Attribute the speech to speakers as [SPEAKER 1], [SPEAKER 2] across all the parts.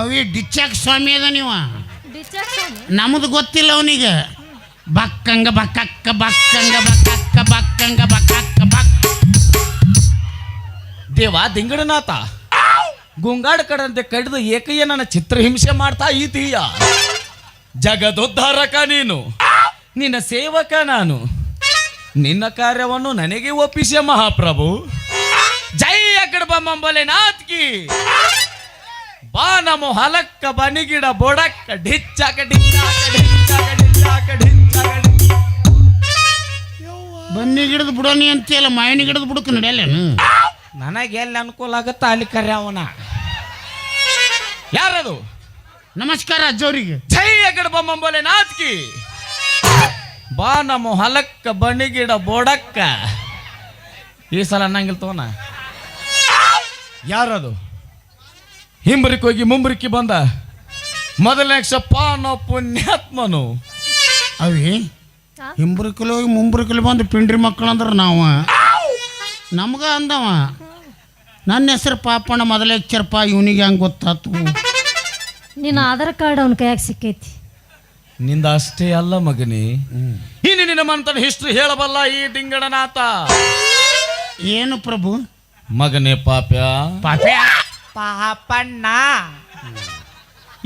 [SPEAKER 1] ಅವಿ ಡಿಚ್ಚಾಕ್ ಸ್ವಾಮಿ ಅದ ನೀವ? ನಮ್ದು ಗೊತ್ತಿಲ್ಲ ಅವನಿಗೆ. ಬಕ್ಕಂಗ ಬಕ್ಕಕ್ಕ ಬಕ್ಕಂಗ ಬಕ್ಕಕ್ಕ ಬಕ್ಕಂಗ ಬಕ್ಕಕ್ಕ ಬಕ್.
[SPEAKER 2] ದೇವ ದಿಂಗಡನಾಥ. ಗುಂಗಾಡ ಕಡಂತೆ ಕಡಿದು ಏಕಯ್ಯ ನನ್ನ ಚಿತ್ರಹಿಂಸೆ ಮಾಡ್ತಾ ಇದೀಯ ಜಗದೋದ್ಧಾರಕ ನೀನು. ನಿನ್ನ ಸೇವಕ ನಾನು. ನಿನ್ನ ಕಾರ್ಯವನ್ನು ನನಗೆ ಒಪ್ಪಿಸೆ ಮಹಾಪ್ರಭು. ಜೈ ಅಕಡ ಬಂಬಲೆ ನಾತ್ಕಿ ಬಾ ನಮೋ ಹಲಕ್ಕ ಬನಿಗಿಡ ಬೊಡಕ್ಕ ಡಿಚ್ಚಾಕ ಡಿಚ್ಚಾಕ ಡಿಚ್ಚಾಕ ಡಿಚ್ಚಾಕ ಡಿಚ್ಚಾಕ ಡಿಚ್ಚಾಕ.
[SPEAKER 1] ಬನ್ನಿ ಗಿಡದ ಬುಡನಿ ಅಂತೀಯಲ್ಲ ಮಾವಿನ ಗಿಡದ ಬುಡಕ್ಕೆ ನಡೆಯಲ್ಲೇನು
[SPEAKER 2] ನನಗೆ ಎಲ್ಲಿ ಅನುಕೂಲ ಆಗುತ್ತ ಅಲ್ಲಿ ಕರೆ ಅವನ? ಯಾರದು?
[SPEAKER 1] ನಮಸ್ಕಾರ ಅಜ್ಜವರಿಗೆ
[SPEAKER 2] ಜೈ ಅಗಡ ಬೊಮ್ಮಂಬಲೆ ನಾತ್ಕಿ ಬಾ ನಮ್ಮ ಹೊಲಕ್ಕ ಬಣಿಗಿಡ ಬೋಡಕ್ಕ. ಈ ಸಲ ಅನ್ನಂಗಿಲ್ಲ ತೋನ ಯಾರದು? ಹಿಂಬರಿಕ್ ಹೋಗಿ ಮುಂಬರಿಕಿ ಬಂದ. ಮೊದಲನೇ ಅನ್ನೋ ಪುಣ್ಯಾತ್ಮನು.
[SPEAKER 1] ಅವಿ ಹಿಂಬ್ರಕಲ್ ಹೋಗಿ ಮುಂಬರಿಕಲ್ ಬಂದು ಪಿಂಡ್ರಿ ಮಕ್ಕಳು ಅಂದ್ರೆ ನಾವು. ನಮ್ಗ ಅಂದವ ನನ್ನ ಹೆಸರು ಪಾಪಣ್ಣ ಮೊದಲೇ ಚರ್ಪ ಇವನಿಗೆ ಹಂಗೆ ಗೊತ್ತಾತು?
[SPEAKER 3] ನಿನ್ನ ಆಧಾರ್ ಕಾರ್ಡ್ ಅವನ ಕೈಯಾಗ ಸಿಕ್ಕೈತಿ.
[SPEAKER 2] ನಿಂದ ಅಷ್ಟೇ ಅಲ್ಲ ಮಗನಿ. ಇನ್ನು ನಿನ್ನ ಮಂತನ ಹಿಸ್ಟ್ರಿ ಹೇಳಬಲ್ಲ ಈ ದಿಂಗಡನಾಥ
[SPEAKER 1] ಏನು ಪ್ರಭು?
[SPEAKER 2] ಮಗನೇ ಪಾಪ್ಯಾ.
[SPEAKER 1] ಪಾಪ್ಯ?
[SPEAKER 2] ಪಾಪಣ್ಣ.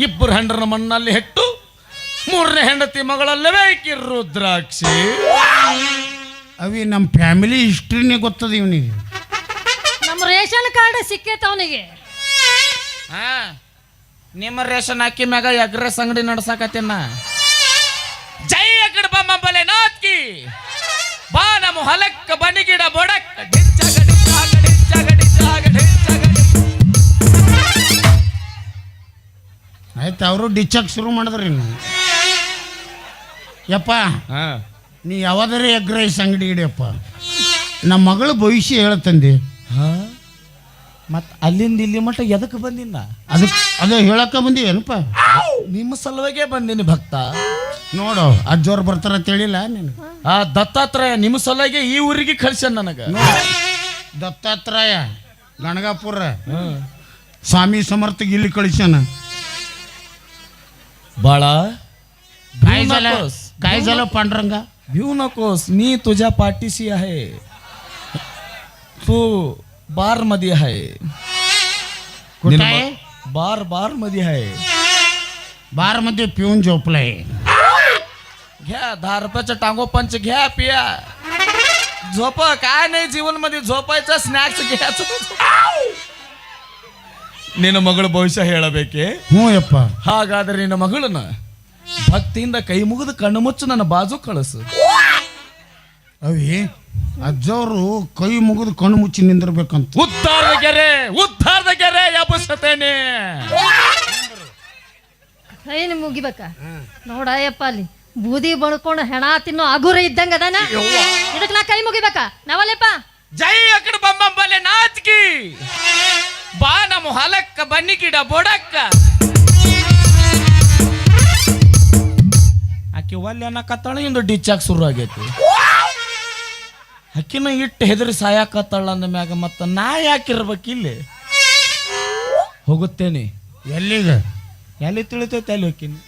[SPEAKER 2] ಇಬ್ಬರು ಹೆಂಡ್ರನ ಮಣ್ಣಲ್ಲಿ ಹೆಟ್ಟು ಮೂರನೇ ಹೆಂಡತಿ ಮಗಳಲ್ಲವೇ ಈಕಿ ರುದ್ರಾಕ್ಷಿ
[SPEAKER 1] ಅವಿ ನಮ್ಮ ಫ್ಯಾಮಿಲಿ ಹಿಸ್ಟ್ರಿನೇ ಗೊತ್ತದ ಇವನಿಗೆ.
[SPEAKER 3] ನಮ್ಮ ರೇಷನ್ ಕಾರ್ಡ್ ಸಿಕ್ಕೈತೆ ಅವನಿಗೆ.
[SPEAKER 2] ಹಾ ನಿಮ್ಮ ರೇಷನ್ ಹಾಕಿ ಮ್ಯಾಗ ಎಗ್ರೆಸ್ ಅಂಗಡಿ ನಡ್ಸಾಕತ್ತೀನ? ಜೈ ಅಕಡ ಬಲೆ ನಾತ್ಕಿ. ಬಾ ನಮ್ಮ ಹೊಲಕ್ಕ ಬನಿಗಿಡ ಬೊಡಕ್ಕ.
[SPEAKER 1] ಆಯ್ತು ಅವರು ಡಿಚ್ಚಕ್ಕೆ ಶುರು ಮಾಡಿದ್ರಿ ನೀವು. ಯಪ್ಪ
[SPEAKER 2] ಹಾ.
[SPEAKER 1] ನೀ ಯಾವಾದರೆ ಎಗ್ ರೈಸ್ ಅಂಗಡಿ ಇಡಿಯಪ್ಪ ನಮ್ಮ ಮಗಳ ಭವಿಷ್ಯ ಹೇಳ್ತಂದೆ.
[SPEAKER 2] ಹಾ. ಮತ್ ಅಲ್ಲಿಂದ ಇಲ್ಲಿ ಮಟ್ಟ ಎದಕ್ಕೆ ಬಂದಿನ
[SPEAKER 1] ಅದಕ್ಕೆ ಅದು ಹೇಳಕ್ಕ ಏನಪ್ಪ
[SPEAKER 2] ನಿಮ್ಮ ಸಲುವಾಗೆ ಬಂದಿನಿ ಭಕ್ತ.
[SPEAKER 1] ನೋಡು ಅಜ್ಜೋರು ಬರ್ತಾರ ಅಂತ ಹೇಳಿಲ್ಲ ನೀನು.
[SPEAKER 2] ಆ ದತ್ತಾತ್ರಯ ನಿಮ್ಮ ಸಲುವಾಗೆ ಈ ಊರಿಗೆ ಕಳ್ಸ್ಯಾನ ನನಗ.
[SPEAKER 1] ದತ್ತಾತ್ರಯ ಗಣಗಾಪುರ ಸ್ವಾಮಿ ಸಮರ್ಥಗೆ ಇಲ್ಲಿ ಕಳಿಸ್ಯಾನ.
[SPEAKER 2] ಬಾಳ
[SPEAKER 1] काय झालं? काय झालं पांडुरंगा?
[SPEAKER 2] भिऊ नकोस. मी तुझ्या पाठीशी आहे. तू बारमध्ये आहे.
[SPEAKER 1] कुठं आहे?
[SPEAKER 2] बार बारमध्ये आहे.
[SPEAKER 1] बारमध्ये पिऊन झोपलाय.
[SPEAKER 2] घ्या दहा रुपयाचं टांगो पंच घ्या पिया. झोप काय नाही जीवनमध्ये झोपायचं स्नॅक्स घ्यायचं ನಿನ್ನ ಮಗಳು ಭವಿಷ್ಯ ಹೇಳಬೇಕೆ?
[SPEAKER 1] ಹ್ಞೂ ಯಪ್ಪ.
[SPEAKER 2] ಹಾಗಾದ್ರೆ ನಿನ್ನ ಮಗಳನ್ನ ಭಕ್ತಿಯಿಂದ ಕೈ ಮುಗಿದು ಕಣ್ಣು ಮುಚ್ಚು ನನ್ನ ಬಾಜು ಕಳಿಸು.
[SPEAKER 1] ಅವಿ ಅಜ್ಜವರು ಕೈ ಮುಗಿದು ಕಣ್ಣು ಮುಚ್ಚಿ ನಿಂದಿರ್ಬೇಕಂತ.
[SPEAKER 2] ಉತ್ತಾರದ ಗೆರೆ ಉದ್ದಾರದ ಗೆರೆ ಎಬ್ಬಿಸುತ್ತೇನೆ.
[SPEAKER 3] ಏನು ಮುಗಿಬೇಕ? ನೋಡಯ್ಯಪ್ಪ ಅಲ್ಲಿ ಬೂದಿ ಬಳ್ಕೊಂಡು ಹೆಣ ತಿನ್ನೋ ಅಗುರ ಇದ್ದಂಗ ಅದಾನ? ಇದಕ್ಕೆ ನಾ ಕೈ ಮುಗಿಬೇಕ? ನಾವಲ್ಲಪ್ಪ?
[SPEAKER 2] ಜೈ ಅಕಡೆ ಬಂಬಂಬಲೆ ನಾಚ್ಕಿ. ಬಾ ನಮ್ಮ ಹೊಲಕ್ಕ ಬನ್ನಿ ಗಿಡ ಬೊಡಕ್ಕ. ಆಕೆ ಒಲ್ಲೆ ಅನ್ನಕತ್ತಾಳ ಇಂದು ಡಿಚ್ಚಾಕ್ ಶುರು ಆಗೈತಿ ಅಕ್ಕಿನ ಇಟ್ಟು ಹೆದರಿ ಸಾಯಾಕತ್ತಾಳ ಅಂದ ಮ್ಯಾಗ ಮತ್ತ ನಾ ಯಾಕಿರ್ಬೇಕು ಇಲ್ಲಿ. ಹೋಗುತ್ತೇನೆ.
[SPEAKER 1] ಎಲ್ಲಿಗ?
[SPEAKER 2] ಎಲ್ಲಿ ತಿಳಿತೈತೆ ಅಲ್ಲಿ ಹೋಗ್ತೀನಿ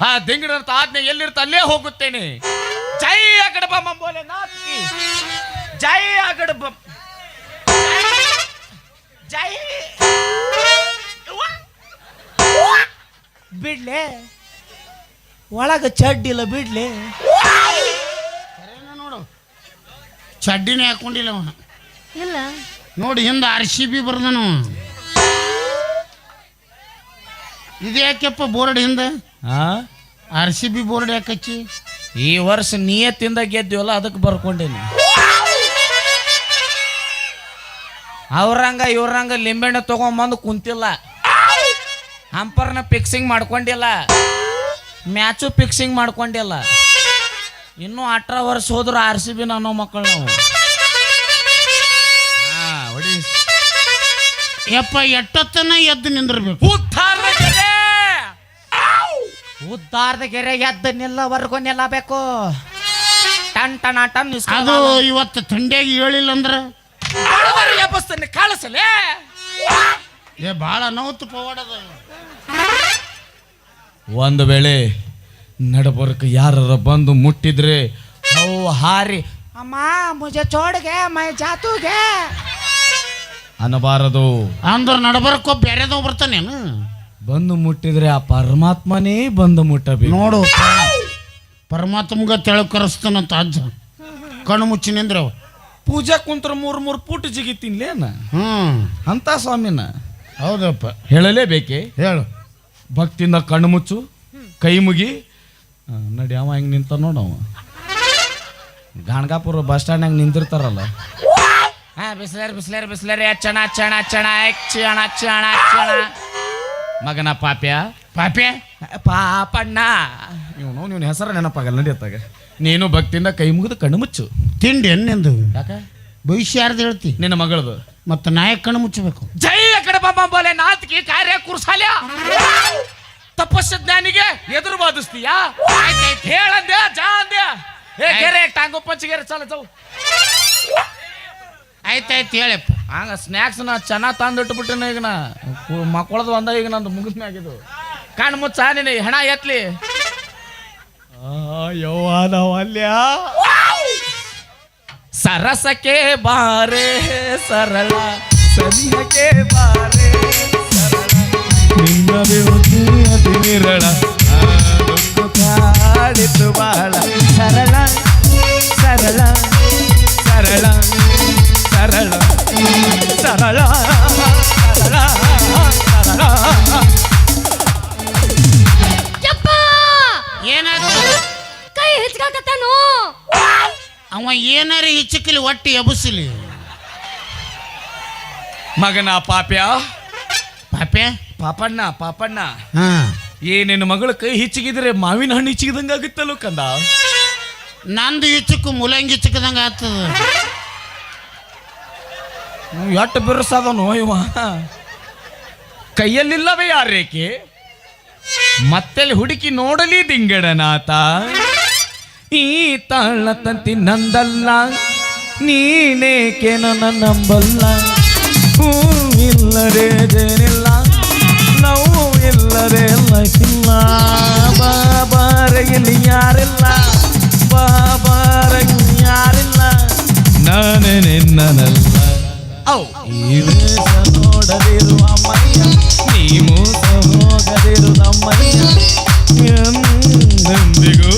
[SPEAKER 2] ಹಾ ದಿಂಗಡಂತ ಆಜ್ಞೆ ಎಲ್ಲಿರ್ತ ಅಲ್ಲೇ ಹೋಗುತ್ತೇನೆ. ಜೈ ಅಗಡ ಮಂಬೋಲೆ ನಾತ್ಕಿ ಜೈ ಅಗಡ ಬಂ ಜೈ ಬಿಡ್ಲೆ. ಒಳಗ ಚಡ್ಡಿಲ್ಲ ಬಿಡ್ಲೆ.
[SPEAKER 1] ನೋಡು. ಚಡ್ಡಿನೇ ಹಾಕೊಂಡಿಲ್ಲ ಅವನು.
[SPEAKER 3] ಇಲ್ಲ.
[SPEAKER 1] ನೋಡಿ ಹಿಂದೆ ಆರ್ ಸಿ ಬಿ ಬರ್ದನು. ಇದು ಯಾಕೆಪ್ಪ ಬೋರ್ಡ್ ಹಿಂದೆ?
[SPEAKER 2] ಆ?
[SPEAKER 1] ಆರ್ ಸಿ ಬಿ ಬೋರ್ಡ್ ಯಾಕಚ್ಚಿ?
[SPEAKER 2] ಈ ವರ್ಷ ನಿಯತ್ತಿಂದ ಗೆದ್ದೀವಲ್ಲ ಅದಕ್ಕೆ ಬರ್ಕೊಂಡೇನಿ. ಅವ್ರಂಗ ಇವ್ರಂಗ ಲಿಂಬೆಣ್ಣೆ ತಗೊಂಬಂದು ಕುಂತಿಲ್ಲ. ಹಂಪರ್ನ ಫಿಕ್ಸಿಂಗ್ ಮಾಡ್ಕೊಂಡಿಲ್ಲ. ಮ್ಯಾಚು ಫಿಕ್ಸಿಂಗ್ ಮಾಡ್ಕೊಂಡಿಲ್ಲ. ಇನ್ನೂ ಅಠರ ವರ್ಷ ಹೋದ್ರು ಆರ್ ಸಿ ಬಿ ಅನ್ನೋ ಮಕ್ಕಳು ನಾವು.
[SPEAKER 1] ಯಪ್ಪ ಎಟ್ಟೊತ್ತನ ಎದ್ದು ನಿಂದಿರ್ಬೇಕು?
[SPEAKER 2] ಉದ್ದಾರದ ಗೆರೆ! ಉದ್ಧಾರದ ನಿಲ್ಲ ಎದ್ದು ನಿಲ್ಲವರೆಗೂ ನಿಲ್ಲಬೇಕು. ಟನ್ ಟನ್ ಟನ್
[SPEAKER 1] ಅದು ಇವತ್ತು ಥಂಡಿಯಾಗಿ ಹೇಳಿಲ್ಲ ಅಂದ್ರೆ?
[SPEAKER 2] ಎಬ್ಬಸ್ತನೆ ಕಾಳಸಲೇ
[SPEAKER 1] ಏ ಭಾಳ ನೋವು ಪವಾಡದ.
[SPEAKER 2] ಒಂದು ವೇಳೆ ನಡಬರ್ಕ ಯಾರರ ಬಂದು ಮುಟ್ಟಿದ್ರೆ ಅವು ಹಾರಿ ಅಮ್ಮ ಮುಜೆ ಚೋಡ್ಗೆ ಮೈ ಜಾತುಗೆ. ಅನ್ನಬಾರದು.
[SPEAKER 1] ಅಂದ್ರೆ ನಡಬರ್ಕ ಬೇರೆದವ್ ಬರ್ತಾನೇನು?
[SPEAKER 2] ಬಂದು ಮುಟ್ಟಿದ್ರೆ ಆ ಪರಮಾತ್ಮನೇ ಬಂದು ಮುಟ್ಟಬೇಕು.
[SPEAKER 1] ನೋಡು ಪರಮಾತ್ಮಗ ತೆಳಕರಿಸ್ತಾನಂತ ಅಜ್ಜ. ಕಣ್ಣು ಮುಚ್ಚಿ ನಿಂದ್ರವ
[SPEAKER 2] ಪೂಜಾ ಕುಂತ್ರ ಮೂರ್ ಮೂರ್ ಪುಟ್ ಜಿಗಿತೀನ್ಲೇನ
[SPEAKER 1] ಹ್ಞೂ
[SPEAKER 2] ಅಂತ ಸ್ವಾಮಿನ.
[SPEAKER 1] ಹೌದಪ್ಪ.
[SPEAKER 2] ಹೇಳಲೇಬೇಕೆ?
[SPEAKER 1] ಹೇಳು.
[SPEAKER 2] ಭಕ್ತಿಯಿಂದ ಕಣ್ಣು ಮುಚ್ಚು ಕೈ ಮುಗಿ. ಆ, ನಡಿ ಅವ ಹೆಂಗ್ ನಿಂತ ನೋಡವ ಗಾಣಗಾಪುರ ಬಸ್ ಸ್ಟ್ಯಾಂಡ್ ಹೆಂಗ್ ನಿಂತಿರ್ತಾರಲ್ಲ ಹಾ ಬಿಸ್ಲೇರ್ ಬಿಸ್ಲೇರ್ ಬಿಸ್ಲೇರಿ ಚಣ ಚಣ ಚಣ ಚಣ ಚಣ ಚಣ ಮಗನ ಪಾಪ್ಯ?
[SPEAKER 1] ಪಾಪ್ಯ?
[SPEAKER 2] ಪಾಪಣ್ಣ. ಇವನು ನಿವ್ನ ಹೆಸರು ನೆನಪಾಗಲ್ಲ ನಡಿಯತ್ತಾಗ. ನೀನು ಭಕ್ತಿಯಿಂದ ಕೈ ಮುಗಿದು ಕಣ್ಣು ಮುಚ್ಚು.
[SPEAKER 1] ತಿಂಡಿ ನಿಂದು
[SPEAKER 2] ಯಾಕ?
[SPEAKER 1] ಭವಿಷ್ಯ ಯಾರ್ದು ಹೇಳ್ತಿ.
[SPEAKER 2] ನಿನ್ನ ಮಗಳದು.
[SPEAKER 1] ಮತ್ತೆ ನಾಯಕ ಕಣ್ಣು ಮುಚ್ಚಬೇಕು.
[SPEAKER 2] ಜೈ ಕಡೆ ಬಾಬಾ ಬೋಲೆ ನಾತ್ಕಿ ಕಾರ್ಯ ಕುರ್ಸಾಲ್ಯ. ತಪಸ್ಸ ಜ್ಞಾನಿಗೆ ಎದುರು ಬಾದಿಸ್ತೀಯಾ ಹೇಳಂದೆ ಜಾ ಅಂದೆ ಏ ಗೆರೆ ಟಾಂಗು ಪಂಚಗೆರೆ ಚಾಲ ಚೌ
[SPEAKER 1] ಆಯ್ತಾಯ್ತು ಹೇಳಪ್ಪ.
[SPEAKER 2] ಹಂಗ ಸ್ನ್ಯಾಕ್ಸ್ ನಾ ಚೆನ್ನಾಗಿ ತಂದಿಟ್ಬಿಟ್ಟಿನ ಈಗ ನಾ ಮಕ್ಕಳದು ಒಂದ ಈಗ ನಂದು ಮುಗಿಸ್ ಮ್ಯಾಗಿದು ಕಣ್ಣು ಮುಚ್ಚ ನೀನು ಹೆಣ ಎತ್ಲಿ. ಯವ್ವಾನವಲ್ಯ ಸರಸಕ್ಕೆ ಬಾರೆ ಸರಳ. ಸನಿಹಕ್ಕೆ ಬಾರೆ ಸರಳ. ನಿನ್ನ ಬೆವತಿ ಅತಿ ನಿರಳ ಆನಂದ ಕಾಡಿತು ಬಾಳ ಸರಳ. ಸರಳ ಸರಳ ಸರಳ. ಸರಳ ಸರಳ ಸರಳ.
[SPEAKER 3] ಕೈ
[SPEAKER 1] ಅವ ಏನಾರ ಹಿಚ್ಚಕಲಿ ಒಟ್ಟು ಎಬುಸಲಿ
[SPEAKER 2] ಮಗನ ಪಾಪ್ಯ?
[SPEAKER 1] ಪಾಪೆ
[SPEAKER 2] ಪಾಪಣ್ಣ ಪಾಪಣ್ಣ.
[SPEAKER 1] ಹಾ.
[SPEAKER 2] ಏ ನಿನ್ನ ಮಗಳ ಕೈ ಹಿಚ್ಚಿಗಿದ್ರೆ ಮಾವಿನ ಹಣ್ಣು ಹಿಚ್ಚಿದಂಗ ಆಗುತ್ತಲ್ಲೋ ಕಂದ?
[SPEAKER 1] ನಂದು ಹಿಚ್ಚಕು ಮುಲಂಗಿ ಹಿಚ್ಚಕದಂಗ ಆಗ್ತದ.
[SPEAKER 2] ಎಟ್ಟು ಬಿರುಸಾದನು ಇವ? ಕೈಯಲ್ಲಿಲ್ಲವೇ ಯಾರೇಕೆ ಮತ್ತೆಲ್ಲಿ ಹುಡುಕಿ ನೋಡಲಿ ದಿಂಗಡನಾಥ ಈ ತಾಳ ತಂತಿ ನಂದಲ್ಲ ನೀನೇಕೆ ನನ್ನ ನಂಬಲ್ಲ ಹೂ ಇಲ್ಲದೆ ಜೇನಿಲ್ಲ ನೋವು ಇಲ್ಲದೆ ಲೈಫ್ ಇಲ್ಲ ಬಾಬಾರ ಇಲ್ಲಿ ಯಾರಿಲ್ಲ ಬಾಬಾರ ಇಲ್ಲಿ ಯಾರಿಲ್ಲ ನಾನೇ ನಿನ್ನನಲ್ಲ ಈ ವೇಷ ನೋಡದಿರುವ ಮೈಯ ನೀ ಮೂಸ ಹೋಗದಿರು ನಮ್ಮಯ್ಯ ಎಂದೆಂದಿಗೂ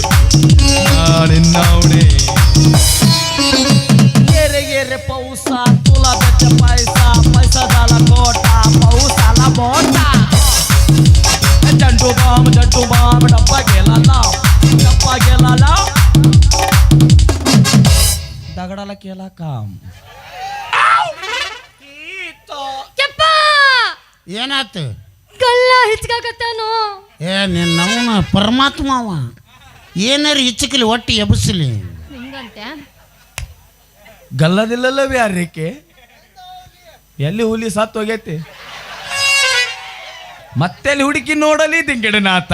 [SPEAKER 2] ನಾನಿನ್ನವಡೆ ಎರೆ ಎರೆ ಪೌಸ ತುಲ ಬೆಚ್ಚ ಪಾಯಸ ಪೈಸದಾಲ ಕೋಟ ಪೌಸಾಲ ಮೋಟ ಜಂಟು ಬಾಮ್ ಜಂಟು ಬಾಮ್ ಡಬ್ಬ ಗೆಲಲ್ಲ ಡಬ್ಬ ಗೆಲಲ್ಲ ದಗಡಲ ಕೇಲ ಕಾಮ್
[SPEAKER 3] ಯಪ್ಪ
[SPEAKER 1] ಏನಾತು
[SPEAKER 3] ಗಲ್ಲ ಹಿಚ್ಕಾಕತ್ತಾನು
[SPEAKER 1] ಏ ನಿನ್ನವನ ಪರಮಾತ್ಮ ಅವ ಏನಾರ ಹಿಚ್ಚಕಲಿ ಒಟ್ಟು ಎಬ್ಸಲಿ
[SPEAKER 3] ಹಿಂಗಂತೆ?
[SPEAKER 2] ಗಲ್ಲದಿಲ್ಲಲ್ಲವೇ ಯಾರೇಕೆ ಎಲ್ಲಿ ಹುಲಿ ಸತ್ತು ಹೋಗೈತಿ? ಮತ್ತೆಲ್ಲಿ ಹುಡುಕಿ ನೋಡಲಿ ದಿಂಗಿಡನಾಥ?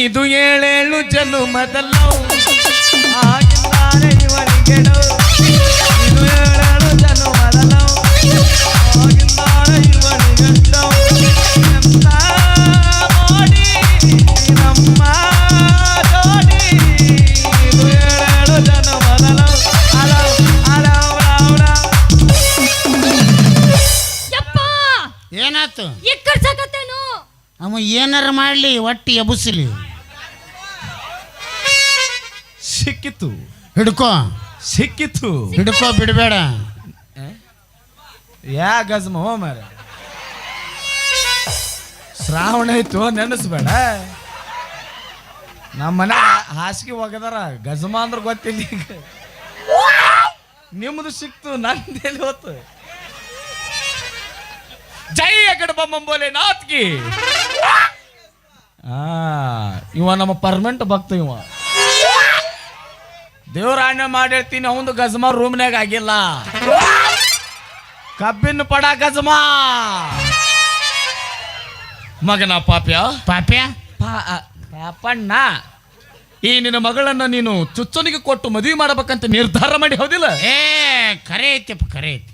[SPEAKER 2] ಇದು ಏಳೇಳು ಜನುಮದಲ್ಲ ಆಗಿದ್ದಾರೆ
[SPEAKER 1] ಅವ ಏನಾರ ಮಾಡಲಿ ಒಟ್ಟು ಎಬುಸಿಲಿ
[SPEAKER 2] ಸಿಕ್ಕಿತು.
[SPEAKER 1] ಹಿಡ್ಕೋ.
[SPEAKER 2] ಸಿಕ್ಕಿತು.
[SPEAKER 1] ಹಿಡ್ಕೋ ಬಿಡಬೇಡ.
[SPEAKER 2] ಯಾ ಗಜ್ಮ ಹೋ ಮಾರ ಶ್ರಾವಣ ಆಯ್ತು ನೆನೆಸ್ಬೇಡ. ನಮ್ಮ ಮನೆ ಹಾಸಿಗೆ ಹೋಗದಾರ ಗಜಮ ಅಂದ್ರೆ ಗೊತ್ತಿಲ್ಲ ಈಗ. ನಿಮ್ದು ಸಿಕ್ತು ನಂದೇಲಿ ಹೋತು? ಜೈ ಅಗಡ ಬಂಬೋಲೆ ನಾತ್ಗಿ ಆ ಇವ ನಮ್ಮ ಪರ್ಮನೆಂಟ್ ಭಕ್ತ ಇವ. ದೇವ್ರಾಣ್ಯ ಮಾಡಿರ್ತೀನಿ ಅವಂದು ಗಜಮ ರೂಮ್ನಾಗ ಆಗಿಲ್ಲ. ಕಬ್ಬಿನ ಪಡ ಗಜಮ. ಮಗನ ಪಾಪ್ಯ?
[SPEAKER 1] ಪಾಪ್ಯ?
[SPEAKER 2] ಪಾಪಣ್ಣ. ಈ ನಿನ್ನ ಮಗಳನ್ನ ನೀನು ಚುಚ್ಚನಿಗೆ ಕೊಟ್ಟು ಮದುವೆ ಮಾಡಬೇಕಂತ ನಿರ್ಧಾರ ಮಾಡಿ ಹೌದಿಲ್ಲ?
[SPEAKER 1] ಏ ಕರೆ ಐತಿ ಕರೆ ಐತಿ.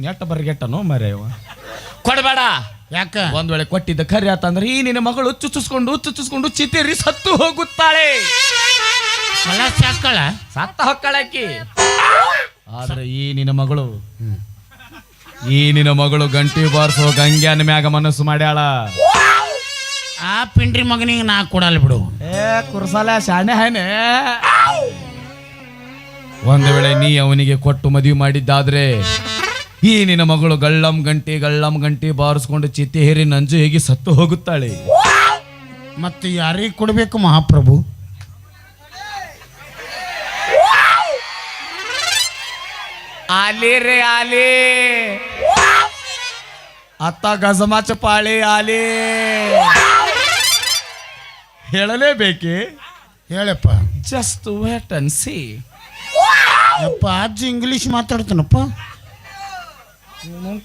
[SPEAKER 2] ನೆಟ್ಟ ಬರ್ಗೆಟ್ಟನು ಮರೆ ಇವ. ಕೊಡಬೇಡ.
[SPEAKER 1] ಯಾಕ?
[SPEAKER 2] ಒಂದ್ ವೇಳೆ ಕೊಟ್ಟಿದ್ದ ಖರೆ ಆತಂದ್ರೆ ಈ ನಿನ್ನ ಮಗಳು ಚುಚ್ಚಿಸ್ಕೊಂಡು ಚುಚ್ಚಿಸ್ಕೊಂಡು ಚಿತ್ತಿರಿ ಸತ್ತು ಹೋಗುತ್ತಾಳೆ. ಸತ್ತ ಹೊಕ್ಕಳಕ್ಕಿ ಆದ್ರೆ ಈ ನಿನ್ನ ಮಗಳು ಈ ನಿನ್ನ ಮಗಳು ಗಂಟಿ ಬಾರಿಸೋ ಗಂಗ್ಯಾನ ಮ್ಯಾಗ ಮನಸ್ಸು ಮಾಡ್ಯಾಳ.
[SPEAKER 1] ಆ ಪಿಂಡ್ರಿ ಮಗನಿಗೆ ನಾ ಕೊಡಲ್ಲ ಬಿಡು.
[SPEAKER 2] ಏ ಕುರ್ಸಾಲ ಶಾಣೆ ಹಾನೆ ಒಂದ್ ವೇಳೆ ನೀ ಅವನಿಗೆ ಕೊಟ್ಟು ಮದುವೆ ಮಾಡಿದ್ದಾದ್ರೆ ಈ ನಿನ್ನ ಮಗಳು ಗಳ್ಳಂ ಗಂಟಿ ಗಳ್ಳಂ ಗಂಟಿ ಬಾರಿಸ್ಕೊಂಡು ಚಿತ್ತಿ ಹೇರಿ ನಂಜು ಹೇಗೆ ಸತ್ತು ಹೋಗುತ್ತಾಳೆ.
[SPEAKER 1] ಮತ್ತೆ ಯಾರಿಗೆ ಕೊಡಬೇಕು ಮಹಾಪ್ರಭು?
[SPEAKER 2] ಆಲಿ ರೇ ಆಲಿ. ಅತ್ತ ಗಜಮಾಚ ಪಾಳಿ ಆಲಿ. ಹೇಳಲೇಬೇಕೆ?
[SPEAKER 1] ಹೇಳಪ್ಪ.
[SPEAKER 2] ಜಸ್ಟ್ ವೇಟ್ ಅನ್ಸಿ
[SPEAKER 1] ಅಪ್ಪ ಅಜ್ಜಿ ಇಂಗ್ಲೀಷ್ ಮಾತಾಡ್ತಾನಪ್ಪ.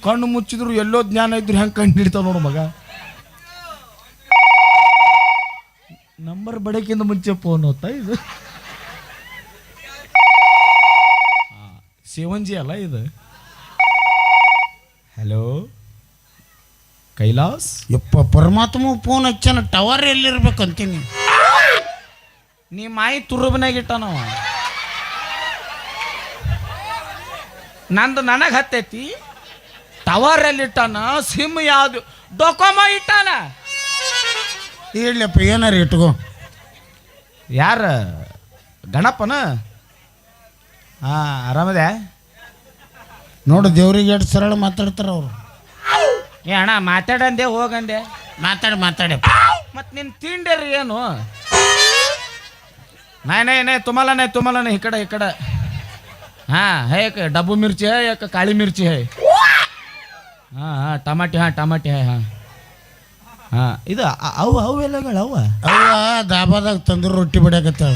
[SPEAKER 2] ಕಣ್ಣು ಮುಚ್ಚಿದ್ರು ಎಲ್ಲೋ ಜ್ಞಾನ ಇದ್ರು ಹೆಂಗೆ ಕಣ್ಣು ಹಿಡಿತಾವ ನೋಡು ಮಗ. ನಂಬರ್ ಬಡಕಿಂದ ಮುಂಚೆ ಫೋನ್ ಹೋಗ್ತಾ ಇದು ಶಿವಂಜಿ ಅಲ್ಲ ಇದು. ಹಲೋ ಕೈಲಾಸ್?
[SPEAKER 1] ಯಪ್ಪ ಪರಮಾತ್ಮ ಫೋನ್ ಹಚ್ಚನ ಟವರ್ ಎಲ್ಲಿರ್ಬೇಕು ಅಂತೀನಿ
[SPEAKER 2] ನೀ ಮಾಯಿ ತುರುಬನಾಗ ಇಟ್ಟಾನವ. ನಂದು ನನಗೆ ಹತ್ತೈತಿ. ಟವರ್ ಎಲ್ಲಿ ಇಟ್ಟಾನ ಸಿಮ್ ಯಾವುದು? ಡೊಕೊಮೊ ಇಟ್ಟಾನ.
[SPEAKER 1] ಹೇಳಪ್ಪ ಏನಾರ ಇಟ್ಕೋ.
[SPEAKER 2] ಯಾರ? ಗಣಪನ? ಹಾ ಆರಾಮದೆ?
[SPEAKER 1] ನೋಡು ದೇವ್ರಿಗೆ ಎಷ್ಟು ಸರಳ ಮಾತಾಡ್ತಾರ ಅವರು.
[SPEAKER 2] ಏ ಅಣ್ಣ ಮಾತಾಡಂದೆ ಹೋಗಂದೆ.
[SPEAKER 1] ಮಾತಾಡಿ ಮಾತಾಡಿ.
[SPEAKER 2] ಮತ್ ನಿನ್ ತಿಂಡರಿ ಏನು? ನಾಯ್ ನಾಯ್ ತುಮಲನೇ ತುಮಲನೇ ಈ ಕಡೆ ಈ ಕಡೆ. ಹಾ ಹೇ ಕ- ಡಬ್ಬು ಮಿರ್ಚಿ ಹೇ ಯಾಕೆ ಕಾಳಿ ಮಿರ್ಚಿ ಹೈ ಹಾ ಹಾ ಟಮಾಟಿ ಹಾ ಟಮಾಟಿ ಹಾಂ ಹಾ. ಹಾ ಇದು ಅ- ಅವು ಅವು ಎಲ್ಲಗಳು ಅವ?
[SPEAKER 1] ಅವ್ವ ದಾಬಾದಾಗ ತಂದ್ರು ರೊಟ್ಟಿ ಬಿಡಕತ್ತಾಳ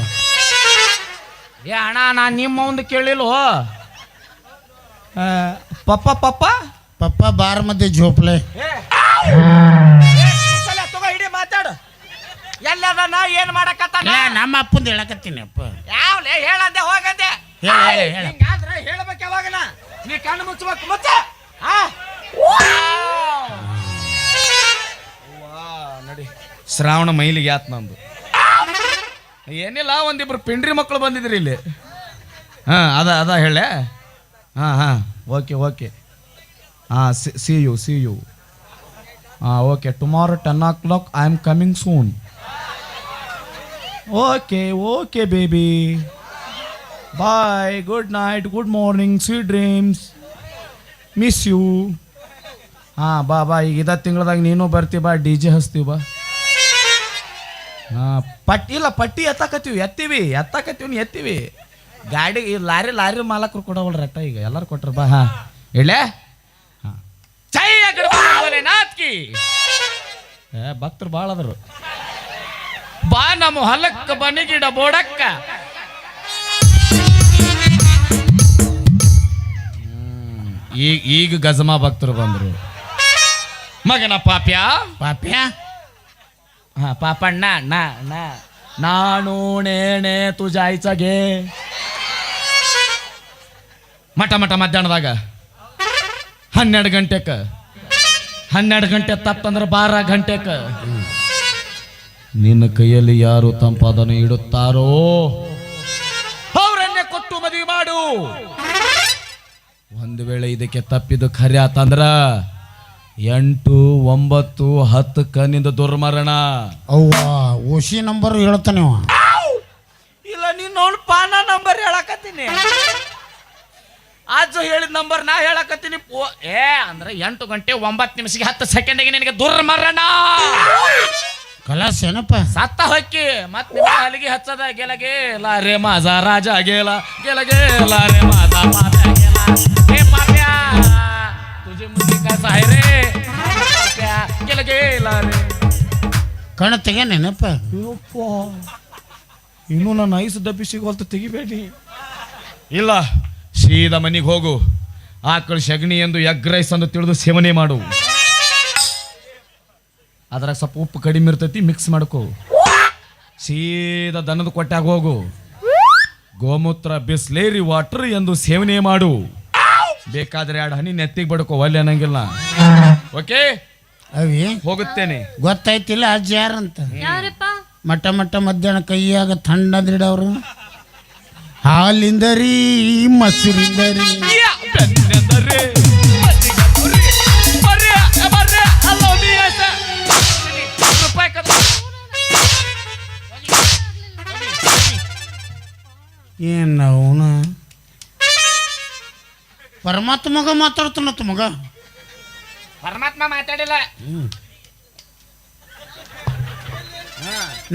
[SPEAKER 2] ಏ ಅಣ್ಣ ನಾನು ನಿಮ್ಮ ಒಂದು ಕೇಳಿಲ್ವೋ? ಆ, ಪಪ್ಪ ಪಪ್ಪ?
[SPEAKER 1] ಪಪ್ಪ ಬಾರ ಮಧ್ಯೆ ಜೋಪ್ಲೆ
[SPEAKER 2] ತಗೋ ಇಡೀ ಮಾತಾಡು. ಎಲ್ಲದ ನಾ ಏನ್ ಮಾಡಕತ್ತಾನ?
[SPEAKER 1] ನಮ್ಮ ಅಪ್ಪಂದು ಹೇಳಕತ್ತೀನಿ ಅಪ್ಪ.
[SPEAKER 2] ಯಾವ್ಲೆ ಹೇಳಂದೆ ಹೋಗಂದೆ.
[SPEAKER 1] ಹೇಳ ಹೇಳ ಹೇಳ.
[SPEAKER 2] ಹಿಂಗಾದ್ರೆ ಹೇಳ್ಬೇಕು ಯಾವಾಗನ ನೀ? ಕಣ್ಣು ಮುಚ್ಚಬೇಕು ಮುಚ್ಚ ಆ? ನಡಿ. ಶ್ರಾವಣ ಮೈಲಿಗೆ ಆತ್ ನಂದು. ಏನಿಲ್ಲ, ಒಂದಿಬ್ರು ಪಿಂಡ್ರಿ ಮಕ್ಕಳು ಬಂದಿದ್ರಿ ಇಲ್ಲಿ. ಹಾ, ಅದ ಅದ ಹೇಳೆ. ಹಾ ಹಾ, ಓಕೆ ಓಕೆ. ಹಾ, ಸಿ ಯು ಸಿ ಯು ಹಾ, okay. Tomorrow ten o'clock I am coming soon okay okay baby bye good night good morning sweet dreams miss you ಹಾಂ, ಬಾ ಬಾ, ಈಗ ಇದ ತಿಂಗಳದಾಗ ನೀನು ಬರ್ತಿ, ಬಾ, ಡಿ ಜೆ ಹಚ್ತೀವಿ, ಬಾ. ಹಾಂ, ಪಟ್ಟಿ, ಇಲ್ಲ, ಪಟ್ಟಿ ಎತ್ತಾಕತ್ತೀವಿ, ಎತ್ತೀವಿ ಎತ್ತಾಕತ್ತೀವಿ ಎತ್ತೀವಿ. ಗಾಡಿ ಲಾರಿ ಲಾರಿ ಮಾಲಕರು ಕೊಡವಲ್ರಿ ಅಟ್ಟ ಈಗ, ಎಲ್ಲರೂ ಕೊಟ್ರು, ಬಾ, ಹಾಂ. ನಾತ್ಕಿ ಏ, ಭಕ್ತರು ಭಾಳ ಅದರು ಬಾ, ನಮ್ಮ ಹೊಲಕ್ಕ ಬನಿಗಿಡ ಬೋಡಕ್ಕ. ಈಗ ಈಗ ಗಜಮಾ ಭಕ್ತರು ಬಂದ್ರು. ಮಗನ ಪಾಪ್ಯ?
[SPEAKER 1] ಪಾಪ್ಯ?
[SPEAKER 2] ಹಾ ಪಾಪಣ್ಣ ನಾ ನಾ. ನಾನು ನೇಣೆ ತುಜಾಯ್ಸಗೆ ಮಠ ಮಠ ಮಧ್ಯಾಹ್ನದಾಗ? ಹನ್ನೆರಡು ಗಂಟೆಕ. ಹನ್ನೆರಡು ಗಂಟೆ ತಪ್ಪಂದ್ರೆ ಬಾರ ಗಂಟೆಕ. ನಿನ್ನ ಕೈಯಲ್ಲಿ ಯಾರು ತಂಪಾದನ್ನು ಇಡುತ್ತಾರೋ? ಅವರನ್ನೇ ಕೊಟ್ಟು ಮದುವೆ ಮಾಡು. ಒಂದು ವೇಳೆ ಇದಕ್ಕೆ ತಪ್ಪಿದ್ದು ಖರೆ ಆತಂದ್ರ ಎಂಟು ಒಂಬತ್ತು ಹತ್ತು ಕಣ್ಣಿಂದ ದುರ್ಮರಣ.
[SPEAKER 1] ಅವ್ವ ಓಶಿ ನಂಬರ್ ಹೇಳ್ತಾನೆ ಅವ
[SPEAKER 2] ಇಲ್ಲ ನೀನು ಅವ್ನು ಪಾನ ನಂಬರ್ ಹೇಳಕತ್ತೀನಿ. ಆಜು ಹೇಳಿದ ನಂಬರ್ ನಾ ಹೇಳಕತ್ತೀನಿ. ಏ ಅಂದ್ರೆ ಎಂಟು ಗಂಟೆ ಒಂಬತ್ತು ನಿಮಿಷಕ್ಕೆ ಹತ್ತು ಸೆಕೆಂಡಿಗೆ ನಿನಗೆ ದುರ್ಮರಣ.
[SPEAKER 1] ಕಲಾಸ್ ಏನಪ್ಪ?
[SPEAKER 2] ಸತ್ತ ಹೊಕ್ಕಿ. ಮತ್ತೆ ನಿಮ್ಮ ಹಚ್ಚದ ಗೆಲಗೆ ಲಾರೆ ಮಾಜ ರಾಜ ಗೆಲ ಗೆಲಗೆ ಲಾರೆ ಮಾಜ ಮಾತ ಗೆಲ. ಏ ಪಾಪ್ಯಾ, ತುझे मुझे कैसा है ಗೆಲಗೆ ಲಾರೆ
[SPEAKER 1] ನೆನಪ. ತೆಗೇನೇನಪ್ಪ
[SPEAKER 2] ಇನ್ನು ನನ್ನ ಐಸ್ ಡಬ್ಬಿ ಸಿಗೋಲ್ತ ತೆಗಿಬೇಡಿ. ಇಲ್ಲ ಸೀದಾ ಮನೆಗೆ ಹೋಗು. ಆಕಳು ಸಗಣಿ ಎಂದು ಎಗ್ ರೈಸ್ ಎಂದು ತಿಳಿದು ಸೇವನೆ ಮಾಡು. ಅದ್ರಾಗ ಸ್ವಲ್ಪ ಉಪ್ಪು ಕಡಿಮೆ ಇರ್ತೈತಿ ಮಿಕ್ಸ್ ಮಾಡ್ಕೋ. ಸೀದ ದನದ ಕೊಟ್ಟಾಗ ಹೋಗು. ಗೋಮೂತ್ರ ಬಿಸ್ಲೇರಿ ವಾಟರ್ ಎಂದು ಸೇವನೆ ಮಾಡು. ಬೇಕಾದ್ರೆ ಎರಡು ಹನಿ ನೆತ್ತಿಗೆ ಬಡ್ಕೋ ಒಲ್ಲೆ ಅನ್ನಂಗಿಲ್ಲ. ಓಕೆ
[SPEAKER 1] ಅವಿ?
[SPEAKER 2] ಹೋಗುತ್ತೇನೆ.
[SPEAKER 1] ಗೊತ್ತಾಯ್ತಿಲ್ಲ ಅಜ್ಜ ಯಾರಂತ?
[SPEAKER 3] ಯಾರಪ್ಪ?
[SPEAKER 1] ಮಟ್ಟ ಮಟ್ಟ ಮಧ್ಯಾಹ್ನ ಕೈಯಾಗ ತಣ್ಣದ್ರಿಡವ್ರು ಹಾಲಿಂದ ರೀ ಮೊಸರಿಂದ ರೀ.
[SPEAKER 2] ಯಾ, ಬೆನ್ನೆದರೆ, ಮಜ್ಜಿಗೆ ಪುರಿ, ಬರ್ರೆ, ಬರ್ರೆ, ನೀ ಆಯ್ತ. ಹತ್ತು ರೂಪಾಯಿ ಕದ-
[SPEAKER 1] ಏನು ಅವನ? ಪರಮಾತ್ಮಗ ಮಾತಾಡ್ತಾನ ಮಗ.
[SPEAKER 2] ಪರಮಾತ್ಮ ಮಾತಾಡಿಲ್ಲ.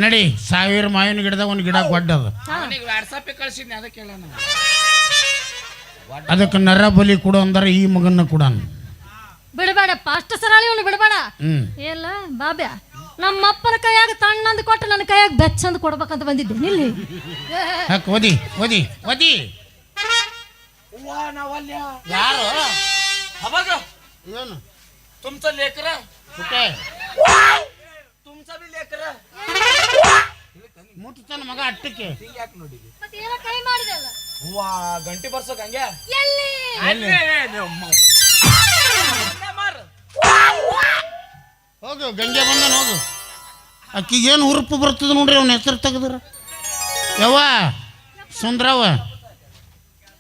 [SPEAKER 1] ನಡಿ ಸಾವಿರ ಮಾವಿನ ಗಿಡದ ಒಂದು ಗಿಡ ಗೊಡ್ಡದ
[SPEAKER 2] ಅವನಿಗೆ ವಾಟ್ಸಪ್ ಕಳ್ಸಿದ್ನಿ ಅದಕ್ಕೆ
[SPEAKER 1] ಅದಕ್ಕೆ ನರ ಬಲಿ ಕೊಡು ಅಂದ್ರೆ ಈ ಮಗನ್ನ ಕೊಡ
[SPEAKER 3] ಬಿಡಬೇಡ ಅಷ್ಟು ಸರಳಿ ಅವನು ಬಿಡಬೇಡ.
[SPEAKER 1] ಏಲ್ಲ
[SPEAKER 3] ಇಲ್ಲ ಬಾಬ್ಯಾ ನಮ್ಮಪ್ಪನ ಕೈಯಾಗ ತಣ್ಣಂದು ಕೊಟ್ಟು ನನ್ನ ಕೈಯಾಗ ಬೆಚ್ಚಂದು ಕೊಡ್ಬೇಕಂತ ಬಂದಿದ್ದೆ ನಿಲ್ಲಿ.
[SPEAKER 1] ಹಾಕ್ ಓದಿ ಓದಿ ಓದಿ. ಯಾರು? ಏನು?
[SPEAKER 2] ತುಮ್ಸ
[SPEAKER 1] लेकर?
[SPEAKER 2] ತುಮ್ಸ ಬಿ ಲೇಕರ
[SPEAKER 1] ಮುಟ್ತಾನ ಮಗ ಅಟ್ಟಕ್ಕೆ
[SPEAKER 2] ಯಾಕೆ ನೋಡಿ
[SPEAKER 3] ಮತ್ತೆ ಏನೋ ಕೈ ಮಾಡಿದೆಲ್ಲ
[SPEAKER 2] ವಾ ಗಂಟೆ ಬರ್ಸೋಕ್ ಹಂಗೆ
[SPEAKER 3] ಎಲ್ಲಿ
[SPEAKER 2] ಅಲ್ಲೇ ನಿಮ್ಮ ಮಾರು
[SPEAKER 1] ಹೋಗು ಗಂಗೆ ಬಂದನ ಹೋಗು ಅಕ್ಕಿಗೇನು ಉರುಪು ಬರ್ತದ ನೋಡ್ರಿ ಅವನ ಹೆಸರು ತೆಗೆದ್ರ ಯವ್ವ ಸುಂದ್ರವ್ವ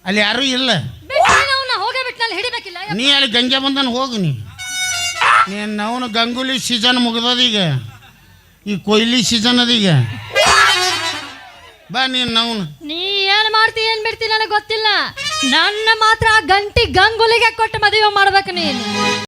[SPEAKER 1] ಅಲ್ಲಿ ಯಾರೂ ಇಲ್ಲ
[SPEAKER 3] ಹೋಗೇ ಬಿಟ್ನಲ್ಲಿ ಹಿಡಿಬೇಕಿಲ್ಲ
[SPEAKER 1] ನೀ ಅಲ್ಲಿ ಗಂಗೆ ಬಂದನ ಹೋಗು ನೀ ನೀನು ಗಂಗೂಲಿ ಸೀಸನ್ ಮುಗ್ದದೀಗ ಈ ಕೊಯ್ಲಿ ಸೀಸನ್ ಅದೀಗ ಬಾ ನೀನು
[SPEAKER 3] ನೀ ಏನ್ ಮಾಡ್ತಿ, ಏನ್ ಬಿಡ್ತಿ ನನಗೆ ಗೊತ್ತಿಲ್ಲ. ನನ್ನ ಮಾತ್ರ ಗಂಟಿ ಗಂಗುಲಿಗೆ ಕೊಟ್ಟು ಮದುವೆ ಮಾಡ್ಬೇಕು ನೀನು.